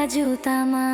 రాజు తమా